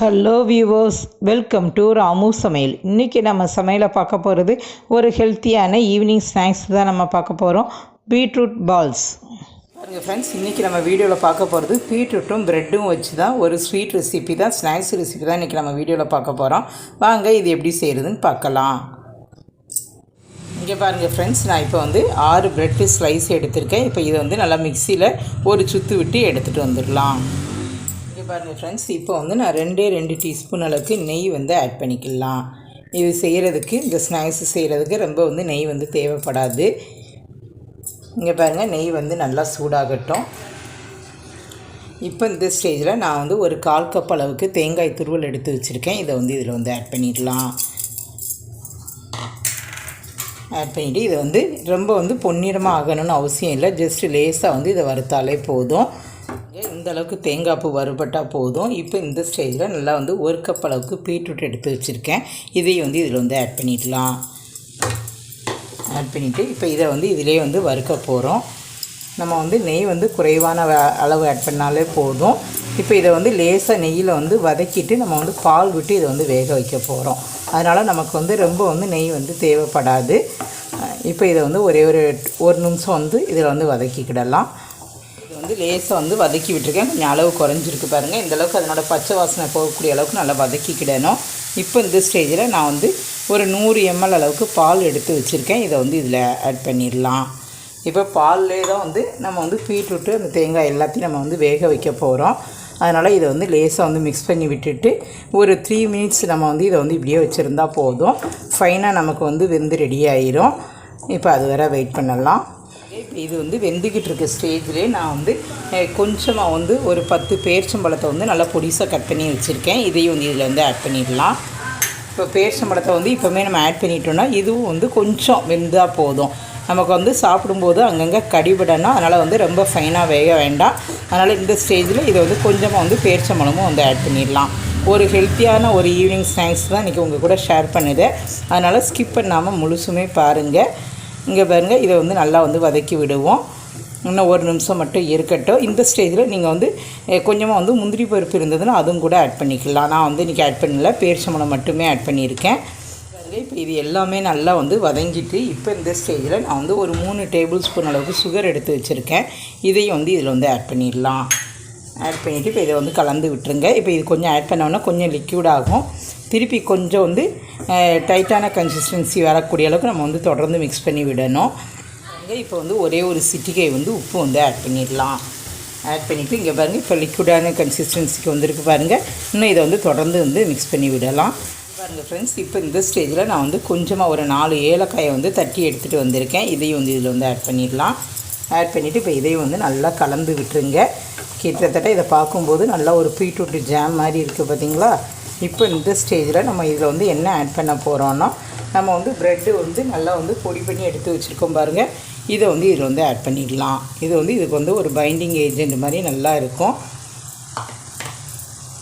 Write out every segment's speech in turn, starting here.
Hello viewers welcome to Ramu சமையல் இன்றைக்கி நம்ம சமையலை பார்க்க போகிறது ஒரு ஹெல்த்தியான ஈவினிங் ஸ்நாக்ஸ் தான் நம்ம பார்க்க போகிறோம் பீட்ரூட் பால்ஸ் பாருங்கள் ஃப்ரெண்ட்ஸ் இன்றைக்கி நம்ம வீடியோவில் பார்க்க போகிறது பீட்ரூட்டும் ப்ரெட்டும் வச்சு தான் ஒரு ஸ்வீட் ரெசிபி தான் ஸ்நாக்ஸ் ரெசிபி தான் இன்றைக்கி நம்ம வீடியோவில் பார்க்க போகிறோம் வாங்க இது எப்படி செய்கிறதுன்னு பார்க்கலாம். இங்கே பாருங்கள் ஃப்ரெண்ட்ஸ் நான் இப்போ வந்து ஆறு ப்ரெட்டு ஸ்லைஸ் எடுத்திருக்கேன். இப்போ இதை வந்து நல்லா மிக்சியில் ஒரு சுற்று விட்டு எடுத்துகிட்டு வந்துடலாம். பாருங்கள் ஃப்ரெண்ட்ஸ் இப்போ வந்து நான் ரெண்டே ரெண்டு டீஸ்பூன் அளவுக்கு நெய் வந்து ஆட் பண்ணிக்கலாம். இது செய்கிறதுக்கு இந்த ஸ்நாக்ஸ் செய்கிறதுக்கு ரொம்ப வந்து நெய் வந்து தேவைப்படாது. இங்கே பாருங்கள் நெய் வந்து நல்லா சூடாகட்டும். இப்போ இந்த ஸ்டேஜில் நான் வந்து ஒரு கால் கப் அளவுக்கு தேங்காய் துருவல் எடுத்து வச்சுருக்கேன். இதை வந்து இதில் வந்து ஆட் பண்ணிடலாம். ஆட் பண்ணிவிட்டு இதை வந்து ரொம்ப வந்து பொன்னிறமாக ஆகணும்னு அவசியம் இல்லை. ஜஸ்ட் லேஸாக வந்து இதை வறுத்தாலே போதும். அந்தளவுக்கு தேங்காய் பூ வறுபட்டால் போதும். இப்போ இந்த ஸ்டேஜில் நல்லா வந்து ஒரு கப் அளவுக்கு பீட்ரூட் எடுத்து வச்சுருக்கேன். இதையும் வந்து இதில் வந்து ஆட் பண்ணிடலாம் ஆட் பண்ணிவிட்டு இப்போ இதை வந்து இதிலே வந்து வறுக்க போகிறோம் நம்ம வந்து நெய் வந்து குறைவான அளவு ஆட் பண்ணாலே போதும். இப்போ இதை வந்து லேசாக நெய்யில் வந்து வதக்கிட்டு நம்ம வந்து பால் விட்டு இதை வந்து வேக வைக்க போகிறோம் அதனால் நமக்கு வந்து ரொம்ப வந்து நெய் வந்து தேவைப்படாது. இப்போ இதை வந்து ஒரே ஒரு ஒரு நிமிஷம் வந்து இதில் வந்து வதக்கிக்கிடலாம். வந்து லேசாக வந்து வதக்கி விட்டுருக்கேன். கொஞ்சம் அளவு குறைஞ்சிருக்கு பாருங்கள் இந்த அளவுக்கு அதனோட பச்சை வாசனை போகக்கூடிய அளவுக்கு நல்லா வதக்கிக்கிடணும் இப்போ இந்த ஸ்டேஜில் நான் வந்து ஒரு நூறு எம்எல் அளவுக்கு பால் எடுத்து வச்சுருக்கேன். இதை வந்து இதில் ஆட் பண்ணிடலாம். இப்போ பால்லே தான் வந்து நம்ம வந்து பீட்ரூட்டு அந்த தேங்காய் எல்லாத்தையும் நம்ம வந்து வேக வைக்க போகிறோம் அதனால் இதை வந்து லேசாக வந்து மிக்ஸ் பண்ணி விட்டுட்டு ஒரு த்ரீ மினிட்ஸ் நம்ம வந்து இதை வந்து இப்படியே வச்சுருந்தா போதும். ஃபைனாக நமக்கு வந்து வெந்து ரெடி ஆயிரும். இப்போ அது வரை வெயிட் பண்ணலாம். இப்போ இது வந்து வெந்துக்கிட்டு இருக்க ஸ்டேஜ்லேயே நான் வந்து கொஞ்சமாக வந்து ஒரு பத்து பேர்ச்சம்பழத்தை வந்து நல்லா பொடிசாக கட் பண்ணி வச்சுருக்கேன். இதையும் வந்து இதில் வந்து ஆட் பண்ணிடலாம். இப்போ பேர்ச்சம்பழத்தை வந்து இப்போவுமே நம்ம ஆட் பண்ணிட்டோம்னா இதுவும் வந்து கொஞ்சம் வெந்தால் போதும். நமக்கு வந்து சாப்பிடும்போது அங்கங்கே கடிபடணும் அதனால் வந்து ரொம்ப ஃபைனாக வேக வேண்டாம். அதனால் இந்த ஸ்டேஜில் இதை வந்து கொஞ்சமாக வந்து பேர்ச்சம்பழமும் வந்து ஆட் பண்ணிடலாம். ஒரு ஹெல்த்தியான ஒரு ஈவினிங் ஸ்நாக்ஸ் தான் இன்றைக்கி உங்கள் கூட ஷேர் பண்ணுது. அதனால் ஸ்கிப் பண்ணாமல் முழுசுமே பாருங்கள் இங்கே பாருங்கள் இதை வந்து நல்லா வந்து வதக்கி விடுவோம். இன்னும் ஒரு நிமிஷம் மட்டும் இருக்கட்டும். இந்த ஸ்டேஜில் நீங்கள் வந்து கொஞ்சமாக வந்து முந்திரி பருப்பு இருந்ததுன்னா அதுவும் கூட ஆட் பண்ணிக்கலாம். நான் வந்து இன்றைக்கி ஆட் பண்ணல பேரிச்சம்பழம் மட்டுமே ஆட் பண்ணியிருக்கேன். பாருங்க, இப்போ இது எல்லாமே நல்லா வந்து வதங்கிட்டு இப்போ இந்த ஸ்டேஜில் நான் வந்து ஒரு மூணு டேபிள் ஸ்பூன் அளவுக்கு சுகர் எடுத்து வச்சுருக்கேன். இதையும் வந்து இதில் வந்து ஆட் பண்ணிடலாம். ஆட் பண்ணிவிட்டு இப்போ இதை வந்து கலந்து விட்டுருங்க. இப்போ இது கொஞ்சம் ஆட் பண்ணோன்னா கொஞ்சம் லிக்யூட் ஆகும். திருப்பி கொஞ்சம் வந்து டைட்டான கன்சிஸ்டன்சி வரக்கூடிய அளவுக்கு நம்ம வந்து தொடர்ந்து மிக்ஸ் பண்ணி விடணும். இப்போ வந்து ஒரே ஒரு சிட்டிகை வந்து உப்பு வந்து ஆட் பண்ணிடலாம். ஆட் பண்ணிவிட்டு இங்கே பாருங்கள் இப்போ லிக்விடான கன்சிஸ்டன்சிக்கு வந்திருக்கு பாருங்கள் இன்னும் இதை வந்து தொடர்ந்து வந்து மிக்ஸ் பண்ணி விடலாம். பாருங்கள் ஃப்ரெண்ட்ஸ் இப்போ இந்த ஸ்டேஜில் நான் வந்து கொஞ்சமாக ஒரு நாலு ஏலக்காயை வந்து தட்டி எடுத்துகிட்டு வந்திருக்கேன். இதையும் வந்து இதில் வந்து ஆட் பண்ணிடலாம். ஆட் பண்ணிவிட்டு இப்போ இதையும் வந்து நல்லா கலந்து விட்டுருங்க. கிட்டத்தட்ட இதை பார்க்கும்போது நல்லா ஒரு பீட்ரூட் ஜாம் மாதிரி இருக்குது பார்த்தீங்களா? இப்போ இந்த ஸ்டேஜில் நம்ம இதில் வந்து என்ன ஆட் பண்ண போகிறோன்னா நம்ம வந்து ப்ரெட்டு வந்து நல்லா வந்து பொடி பண்ணி எடுத்து வச்சுருக்கோம் பாருங்கள் இதை வந்து இதில் வந்து ஆட் பண்ணிடலாம். இது வந்து இதுக்கு வந்து ஒரு பைண்டிங் ஏஜென்ட் மாதிரி நல்லா இருக்கும்.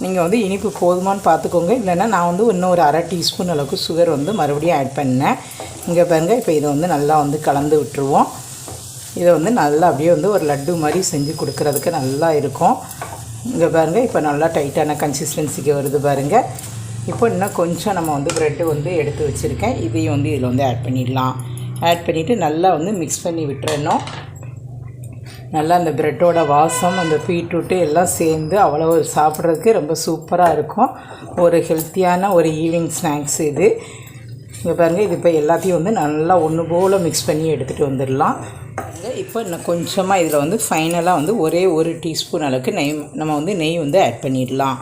நீங்கள் வந்து இனிப்பு போதுமான்னு பார்த்துக்கோங்க. இல்லைன்னா நான் வந்து இன்னும் ஒரு அரை டீஸ்பூன் அளவுக்கு சுகர் வந்து மறுபடியும் ஆட் பண்ணேன். இங்கே பாருங்கள் இப்போ இதை வந்து நல்லா வந்து கலந்து விட்டுருவோம். இதை வந்து நல்லா அப்படியே வந்து ஒரு லட்டு மாதிரி செஞ்சு கொடுக்கறதுக்கு நல்லா இருக்கும். இங்கே பாருங்கள் இப்போ நல்லா டைட்டான கன்சிஸ்டன்சிக்கு வருது பாருங்கள் இப்போ இன்னும் கொஞ்சம் நம்ம வந்து ப்ரெட்டு வந்து எடுத்து வச்சுருக்கேன். இதையும் வந்து இதில் வந்து ஆட் பண்ணிடலாம். ஆட் பண்ணிவிட்டு நல்லா வந்து மிக்ஸ் பண்ணி விட்டுறணும். நல்லா அந்த ப்ரெட்டோட வாசம் அந்த பீட்ரூட்டு எல்லாம் சேர்ந்து அவ்வளோ சாப்பிட்றதுக்கு ரொம்ப சூப்பராக இருக்கும். ஒரு ஹெல்த்தியான ஒரு ஈவினிங் ஸ்நாக்ஸ் இது. இங்கே பாருங்கள் இது இப்போ எல்லாத்தையும் வந்து நல்லா ஒன்று போல் மிக்ஸ் பண்ணி எடுத்துகிட்டு வந்துடலாம். இப்போ இன்னும் கொஞ்சமாக இதில் வந்து ஃபைனலாக வந்து ஒரே ஒரு டீஸ்பூன் அளவுக்கு நெய் நம்ம வந்து நெய் வந்து ஆட் பண்ணிடலாம்.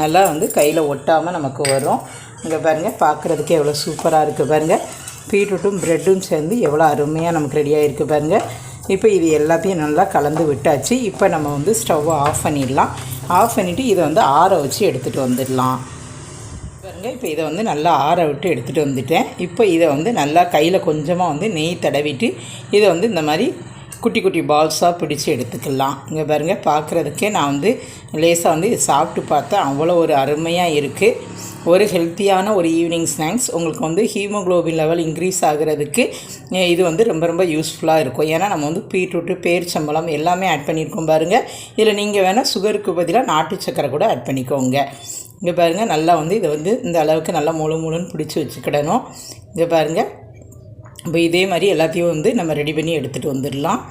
நல்லா வந்து கையில் ஒட்டாமல் நமக்கு வரும். இங்கே பாருங்கள் பார்க்குறதுக்கு எவ்வளோ சூப்பராக இருக்குது பாருங்கள் பீட்ரூட்டும் ப்ரெட்டும் சேர்ந்து எவ்வளோ அருமையாக நமக்கு ரெடியாக இருக்குது பாருங்கள் இப்போ இது எல்லாத்தையும் நல்லா கலந்து விட்டாச்சு. இப்போ நம்ம வந்து ஸ்டவ்வை ஆஃப் பண்ணிடலாம். ஆஃப் பண்ணிவிட்டு இதை வந்து ஆற வச்சு எடுத்துகிட்டு வந்துடலாம். பாருங்க. இப்போ இதை வந்து நல்லா ஆற விட்டு எடுத்துகிட்டு வந்துட்டேன். இப்போ இதை வந்து நல்லா கையில் கொஞ்சமாக வந்து நெய் தடவிட்டு இதை வந்து இந்த மாதிரி குட்டி குட்டி பால்ஸாக பிடிச்சி எடுத்துக்கலாம். இங்கே பாருங்கள் பார்க்குறதுக்கே நான் வந்து லேசாக வந்து சாப்பிட்டு பார்த்தேன் அவ்வளோ ஒரு அருமையாக இருக்குது ஒரு ஹெல்த்தியான ஒரு ஈவினிங் ஸ்நாக்ஸ் உங்களுக்கு வந்து ஹீமோக்ளோபின் லெவல் இன்க்ரீஸ் ஆகிறதுக்கு இது வந்து ரொம்ப ரொம்ப யூஸ்ஃபுல்லாக இருக்கும். ஏன்னா நம்ம வந்து பீட்ரூட்டு பேரிச்சம்பழம் எல்லாமே ஆட் பண்ணியிருக்கோம் பாருங்கள் இதில் நீங்கள் வேணால் சுகருக்கு பதிலாக நாட்டு சக்கரை கூட ஆட் பண்ணிக்கோங்க. இங்கே பாருங்கள் நல்லா வந்து இதை வந்து இந்த அளவுக்கு நல்லா முழு முழுன்னு பிடிச்சி வச்சுக்கிடணும். இங்கே பாருங்கள் இப்போ இதே மாதிரி எல்லாத்தையும் வந்து நம்ம ரெடி பண்ணி எடுத்துகிட்டு வந்துடலாம்.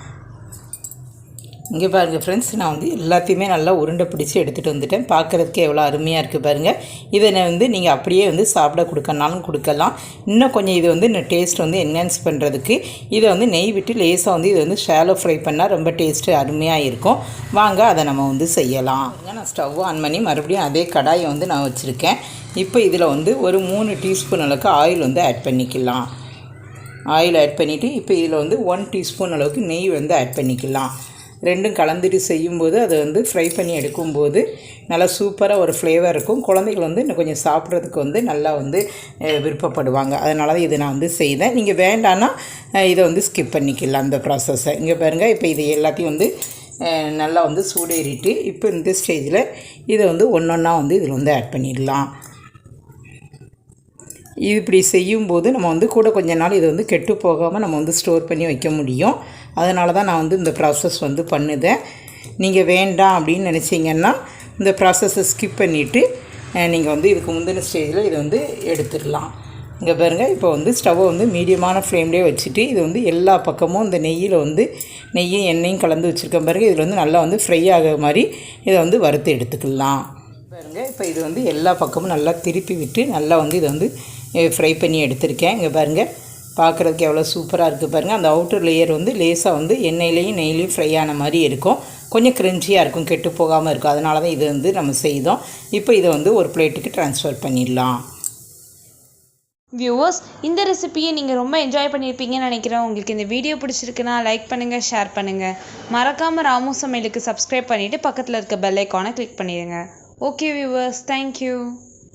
இங்கே பாருங்கள் ஃப்ரெண்ட்ஸ் நான் வந்து எல்லாத்தையுமே நல்லா உருண்டை பிடிச்சி எடுத்துகிட்டு வந்துட்டேன். பார்க்குறதுக்கு எவ்வளோ அருமையாக இருக்குது பாருங்கள் இதை வந்து நீங்கள் அப்படியே வந்து சாப்பிட கொடுக்கனாலும் கொடுக்கலாம். இன்னும் கொஞ்சம் இது வந்து இந்த டேஸ்ட் வந்து என்ஹான்ஸ் பண்ணுறதுக்கு இதை வந்து நெய் விட்டு லேசாக வந்து இதை வந்து ஷேலோ ஃப்ரை பண்ணால் ரொம்ப டேஸ்ட்டு அருமையாக இருக்கும். வாங்க அதை நம்ம வந்து செய்யலாம். நான் ஸ்டவ் ஆன் பண்ணி மறுபடியும் அதே கடாயை வந்து நான் வச்சுருக்கேன். இப்போ இதில் வந்து ஒரு மூணு டீஸ்பூன் அளவுக்கு ஆயில் வந்து ஆட் பண்ணிக்கலாம். ஆயில் ஆட் பண்ணிவிட்டு இப்போ இதில் வந்து ஒன் டீஸ்பூன் அளவுக்கு நெய் வந்து ஆட் பண்ணிக்கலாம். ரெண்டும் கலந்துட்டு செய்யும்போது அதை வந்து ஃப்ரை பண்ணி எடுக்கும்போது நல்லா சூப்பராக ஒரு ஃப்ளேவர் இருக்கும். குழந்தைகள் வந்து இன்னும் கொஞ்சம் சாப்பிட்றதுக்கு வந்து நல்லா வந்து விருப்பப்படுவாங்க. அதனால தான் இதை நான் வந்து செய்தேன். நீங்கள் வேண்டான்னா இதை வந்து ஸ்கிப் பண்ணிக்கலாம் அந்த ப்ராசஸை இங்கே பாருங்கள் இப்போ இது எல்லாத்தையும் வந்து நல்லா வந்து சூடேறிட்டு இப்போ இந்த ஸ்டேஜில் இதை வந்து ஒன்று ஒன்றா வந்து இதில் வந்து ஆட் பண்ணிடலாம். இப்படி செய்யும்போது நம்ம வந்து கூட கொஞ்ச நாள் இதை வந்து கெட்டு போகாமல் நம்ம வந்து ஸ்டோர் பண்ணி வைக்க முடியும். அதனால தான் நான் வந்து இந்த ப்ராசஸ் வந்து பண்ணுதேன். நீங்கள் வேண்டாம் அப்படின்னு நினச்சிங்கன்னா இந்த ப்ராசஸை ஸ்கிப் பண்ணிவிட்டு நீங்கள் வந்து இதுக்கு முந்தின ஸ்டேஜில் இதை வந்து எடுத்துடலாம். இங்கே பாருங்கள் இப்போ வந்து ஸ்டவ்வை வந்து மீடியமான ஃப்ளேம்லேயே வச்சுட்டு இது வந்து எல்லா பக்கமும் இந்த நெய்யில் வந்து நெய்யும் எண்ணெயும் கலந்து வச்சுருக்கேன் பாருங்கள் இதில் வந்து நல்லா வந்து ஃப்ரை ஆகிற மாதிரி இதை வந்து வறுத்து எடுத்துக்கலாம். பாருங்க இப்போ இது வந்து எல்லா பக்கமும் நல்லா திருப்பி விட்டு நல்லா வந்து இதை வந்து ஃப்ரை பண்ணி எடுத்திருக்கேன். இங்கே பாருங்கள் பார்க்குறதுக்கு எவ்வளோ சூப்பராக இருக்குது பாருங்கள் அந்த அவுட்டர் லேயர் வந்து லேசாக வந்து எண்ணெயிலையும் நெய்லையும் ஃப்ரை ஆன மாதிரி இருக்கும். கொஞ்சம் கிரிஞ்சியாக இருக்கும் கெட்டு போகாமல் இருக்கும். அதனால தான் இது வந்து நம்ம செய்தோம். இப்போ இதை வந்து ஒரு பிளேட்டுக்கு ட்ரான்ஸ்ஃபர் பண்ணிடலாம். வியூவர்ஸ் இந்த ரெசிபியை நீங்கள் ரொம்ப என்ஜாய் பண்ணியிருப்பீங்கன்னு நினைக்கிறேன். உங்களுக்கு இந்த வீடியோ பிடிச்சிருக்குன்னா லைக் பண்ணுங்கள் ஷேர் பண்ணுங்கள் மறக்காமல் ராமு சமையலுக்கு சப்ஸ்கிரைப் பண்ணிவிட்டு பக்கத்தில் இருக்க பெல் ஐக்கானை கிளிக் பண்ணிடுங்க. Okay viewers thank you